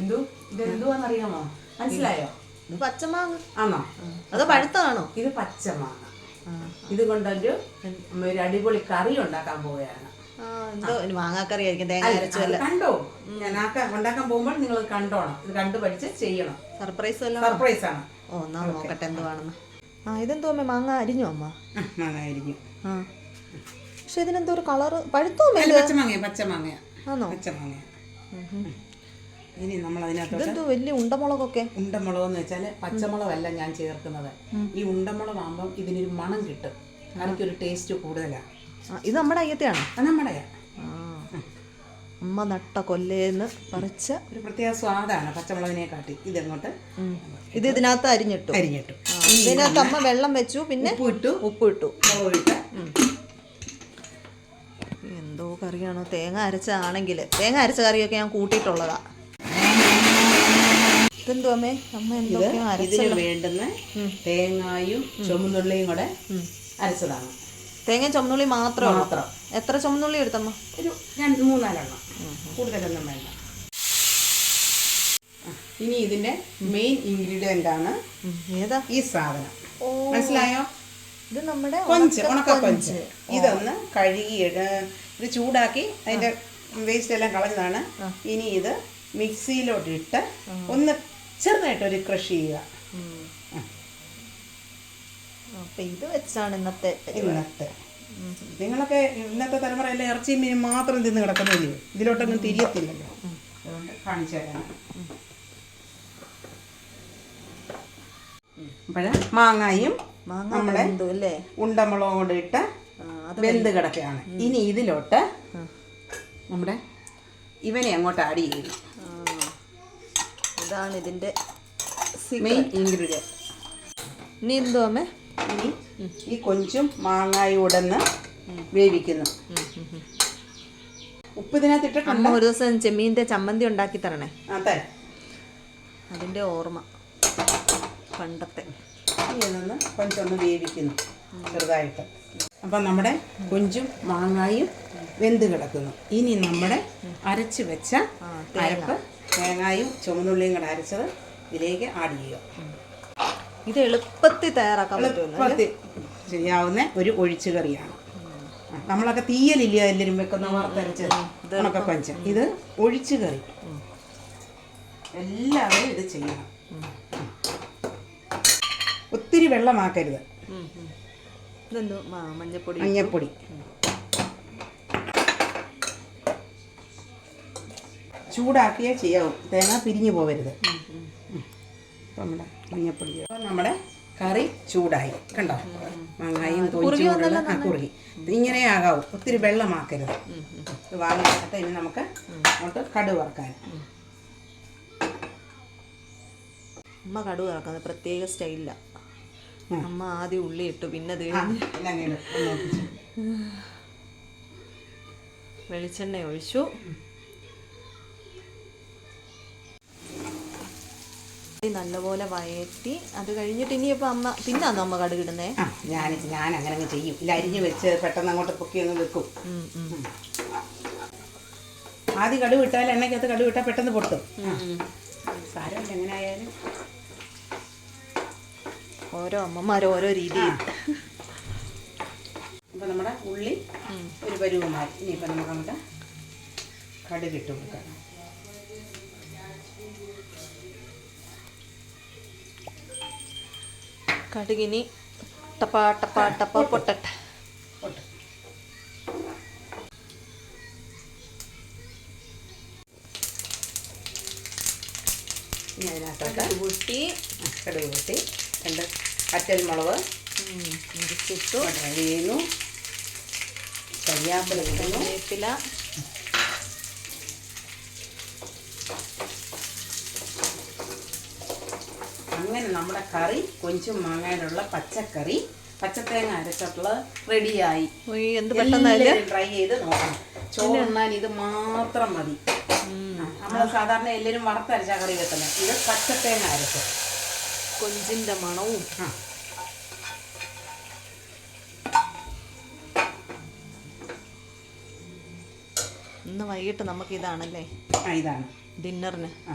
എന്തു ഇത് എന്തുവാന്നറിയാമോ മനസ്സിലായോ? ഇത് പച്ചമാങ്ങ. ആണോ? അത് പഴുത്താണോ ഇത് പച്ചമാങ്ങ. ഇത് കൊണ്ടൊരു ഒരു അടിപൊളി കറി ഉണ്ടാക്കാൻ പോവുകയാണ്. ആ മാങ്ങാക്കറി ആയിരിക്കും കണ്ടോ? ഞാൻ ആക്കാൻ ഉണ്ടാക്കാൻ പോകുമ്പോൾ നിങ്ങൾ കണ്ടോണം. ഇത് കണ്ടു പഠിച്ച് ചെയ്യണം. സർപ്രൈസ് സർപ്രൈസ് ആണ്. ഓ എന്നാ നോക്കട്ടെ എന്തുവാണെന്ന് ആ ഇതെന്തോ അമ്മ മാങ്ങ അരിഞ്ഞോ അമ്മ? മാങ്ങായിരിക്കും ആ. പക്ഷെ ഇതിനെന്തോ ഒരു കളറ് പഴുത്തോ പച്ചമാങ്ങയാ പച്ചമാങ്ങ പച്ചമാങ്ങ ആണോ പച്ചമാങ്ങ ഇനി നമ്മൾ അതിനകത്ത് വലിയ ഉണ്ടമുളകൊക്കെ. ഉണ്ടമുളക് എന്ന് വെച്ചാൽ പച്ചമുളകല്ല ഞാൻ ചേർക്കുന്നത്. ഈ ഉണ്ടമുളകാകുമ്പം ഇതിനൊരു മണം കിട്ടും. എനിക്കൊരു ടേസ്റ്റ് കൂടുതലാണ് ഇത് നമ്മുടെ അയ്യത്തെയാണ്? നമ്മുടെ അമ്മ നട്ട കൊല്ലേന്ന് പറിച്ച ഒരു പ്രത്യേക സ്വാദാണ് പച്ചമുളകിനെ കാട്ടി ഇതങ്ങോട്ട്? എങ്ങോട്ട് ഇത് ഇതിനകത്ത് അരിഞ്ഞിട്ടു. അരിഞ്ഞിട്ടു. ഇതിനകത്ത് അമ്മ വെള്ളം വെച്ചു പിന്നെ ഉപ്പ് ഇട്ടു ഉപ്പ് ഇട്ടു എന്തോ കറിയാണോ? തേങ്ങ അരച്ചതാണെങ്കിൽ തേങ്ങ അരച്ച കറിയൊക്കെ ഞാൻ കൂട്ടിയിട്ടുള്ളതാ. ഇതെന്തോ അമ്മേ അമ്മ എന്തൊക്കെയോ അരച്ച ഇതിന് വേണ്ടുന്ന തേങ്ങായും ചുമന്നുള്ളിയും കൂടെ അരച്ചതാണ്. തേങ്ങ ചുമന്നുള്ളി മാത്രം മാത്രം. എത്ര ചുമന്നുള്ളി എടുത്തമ്മ? ഒരു രണ്ട് മൂന്നാലെണ്ണം. കൂടുതലൊന്നും വേണ്ട. ഇനി ഇതിന്റെ മെയിൻ ഇൻഗ്രീഡിയന്റ് ആണ് ഏതാ? ഈ സാധനം. മനസ്സിലായോ? ഇത് നമ്മുടെ കൊഞ്ച് ഉണക്ക കൊഞ്ച്. ഇതൊന്ന് കഴുകി ഇത് ചൂടാക്കി അതിന്റെ വേസ്റ്റ് എല്ലാം കളഞ്ഞതാണ്. ഇനി ഇത് മിക്സിയിലോട്ട് ഇട്ട് ഒന്ന് ചെറുതായിട്ട് ഒരു ക്രഷ് ചെയ്യുക. അപ്പൊ ഇത് വെച്ചാണ് ഇന്നത്തെ ഇന്നത്തെ. നിങ്ങളൊക്കെ ഇന്നത്തെ തലമുറയിലെ ഇറച്ചി മീൻ മാത്രം തിന്ന് കിടക്കുന്നില്ലേ ഇതിലോട്ടൊന്നും തിരിയത്തില്ലല്ലോ. അതുകൊണ്ട് കാണിച്ചു തരാം. അപ്പോഴ മാങ്ങായും മാങ്ങ നമ്മുടെ ഉണ്ടമുളകും കൊണ്ട് ഇട്ട് വെന്ത് കിടക്കുകയാണ്. ഇനി ഇതിലോട്ട് നമ്മുടെ ഇവനെ അങ്ങോട്ട് ആഡ് ചെയ്യും ആ. ഇതാണ് ഇതിന്റെ മെയിൻ ഇൻഗ്രീഡിയൻ ഇനി എന്തോ അമ്മേ ഇനി ഈ കൊഞ്ചും മാങ്ങായും ഉടന്ന് വേവിക്കുന്നു. ഉപ്പ് ഇതിനകത്ത് അമ്മ ഒരു ദിവസം ചെമ്മീന്റെ ചമ്മന്തി ഉണ്ടാക്കി തരണേ. അതെ അതിന്റെ ഓർമ്മ. പണ്ടത്തെ. ഇതൊന്ന് കൊഞ്ചൊന്ന് വേവിക്കുന്നു. ചെറുതായിട്ട്. അപ്പം നമ്മുടെ കൊഞ്ചും മാങ്ങായും വെന്ത് കിടക്കുന്നു. ഇനി നമ്മുടെ അരച്ച് വെച്ച അരപ്പ് തേങ്ങായും ചുമന്നുള്ളിയും കൂടെ അരച്ചത് ഇതിലേക്ക് ആഡ് ചെയ്യുക. ഇത് എളുപ്പത്തിൽ തയ്യാറാക്കാൻ എളുപ്പത്തിൽ ചെയ്യാവുന്ന ഒരു ഒഴിച്ചു കറിയാണ്. നമ്മളൊക്കെ തീയലില്ല എല്ലാവരും വെക്കുന്ന വറുത്തരച്ച് ഉണക്ക പഞ്ച ഇത് ഒഴിച്ചു കറി. എല്ലാവരും ഇത് ചെയ്യണം. ഒത്തിരി വെള്ളമാക്കരുത്. മഞ്ഞപ്പൊടി മഞ്ഞപ്പൊടി. ചൂടാക്കിയേ ചെയ്യാവും. തേങ്ങ പിരിഞ്ഞു. അപ്പം നമ്മുടെ മഞ്ഞപ്പൊടി. നമ്മുടെ കറി ചൂടായി. കണ്ടോ? മാങ്ങായും ആ കുറുകി. ഇങ്ങനെ ആകാവും. ഒത്തിരി വെള്ളമാക്കരുത്. ഇത് വാങ്ങിയിട്ട് ഇനി നമുക്ക് അങ്ങോട്ട് കടു വറക്കാൻ. അമ്മ കടു വറക്കുന്നത് പ്രത്യേക സ്റ്റൈലില്ല അമ്മ ആദ്യം ഉള്ളി ഇട്ടു പിന്നെ അത് വെളിച്ചെണ്ണ ഒഴിച്ചു. നല്ലപോലെ വയറ്റി അത് കഴിഞ്ഞിട്ട് ഇനിയിപ്പോൾ അമ്മ പിന്നാന്നോ അമ്മ കടുകിടുന്നേ ആ ഞാൻ ഞാൻ അങ്ങനെ അങ്ങ് ചെയ്യും. ഇല്ല അരിഞ്ഞ് വെച്ച് പെട്ടെന്ന് അങ്ങോട്ട് പൊക്കി അങ്ങ് വെക്കും. ആദ്യം കടുവ് ഇട്ടാൽ എണ്ണയ്ക്കകത്ത് കടുവ് ഇട്ടാൽ പെട്ടെന്ന് പൊട്ടും. സാരമില്ല എങ്ങനെ ആയാലും ഓരോ അമ്മമാരും ഓരോ രീതി അപ്പോൾ നമ്മുടെ ഉള്ളി ഒരു പരുവമായി. ഇനിയിപ്പോൾ നമുക്ക് അങ്ങോട്ട് കടുകിട്ട് കൊടുക്കാം. കടുകിനി ടപ്പാ ടപ്പാ ടപ്പ പൊട്ടട്ടെ പൊട്ട് ഇനി അതിനകത്തോട്ട് കൂട്ടി ആ, കടുക് കൂട്ടി രണ്ട് അറ്റൽ നമ്മുടെ കറി കൊഞ്ചും മാങ്ങയിലുള്ള പച്ചക്കറി. പച്ചത്തേങ്ങ അരച്ചിട്ടുള്ളത് റെഡിയായി. എന്ത് ട്രൈ ചെയ്ത് നോക്കണം. ചോറുണ്ണാൻ ഇത് മാത്രം മതി. നമ്മൾ സാധാരണ എല്ലാവരും വറുത്തരച്ച കറി വെക്കുന്നത് ഇത് പച്ചത്തേങ്ങ അരച്ച് കൊഞ്ചിന്റെ മണവും. ഇന്ന് വൈകിട്ട് നമുക്ക് ഇതാണല്ലേ ഇതാണ്. ഡിന്നറിന്. ആ.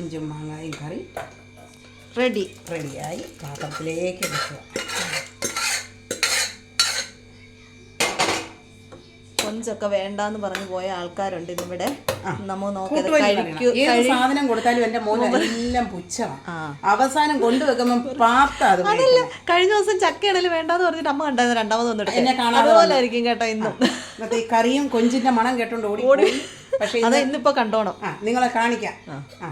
കൊഞ്ചും മാങ്ങായും കറി. റെഡി. റെഡിയായി. പാത്രത്തിലേക്ക് എടുക്കുക. കൊഞ്ചൊക്കെ വേണ്ടാന്ന് പറഞ്ഞു പോയ ആൾക്കാരുണ്ട് ഇതിവിടെ. നമ്മൾ സാധനം കൊടുത്താലും എന്റെ മോന് എല്ലാം പുച്ഛമാണ് അവസാനം കൊണ്ടുവെക്കുമ്പോൾ പാത്ത അതല്ല കഴിഞ്ഞ ദിവസം ചക്കയിടൽ വേണ്ടാന്ന് പറഞ്ഞിട്ട് അമ്മ കണ്ടായിരുന്നു. രണ്ടാമത് വന്നിട്ട്. എന്നെ അതുപോലെ ആയിരിക്കും കേട്ടോ ഇന്നും. ഈ കറിയും കൊഞ്ചിന്റെ മണം കേട്ടോണ്ട് ഓടി ഓടി പക്ഷേ അതെ ഇന്നിപ്പോ കണ്ടോണം. നിങ്ങളെ കാണിക്കാം. ആ.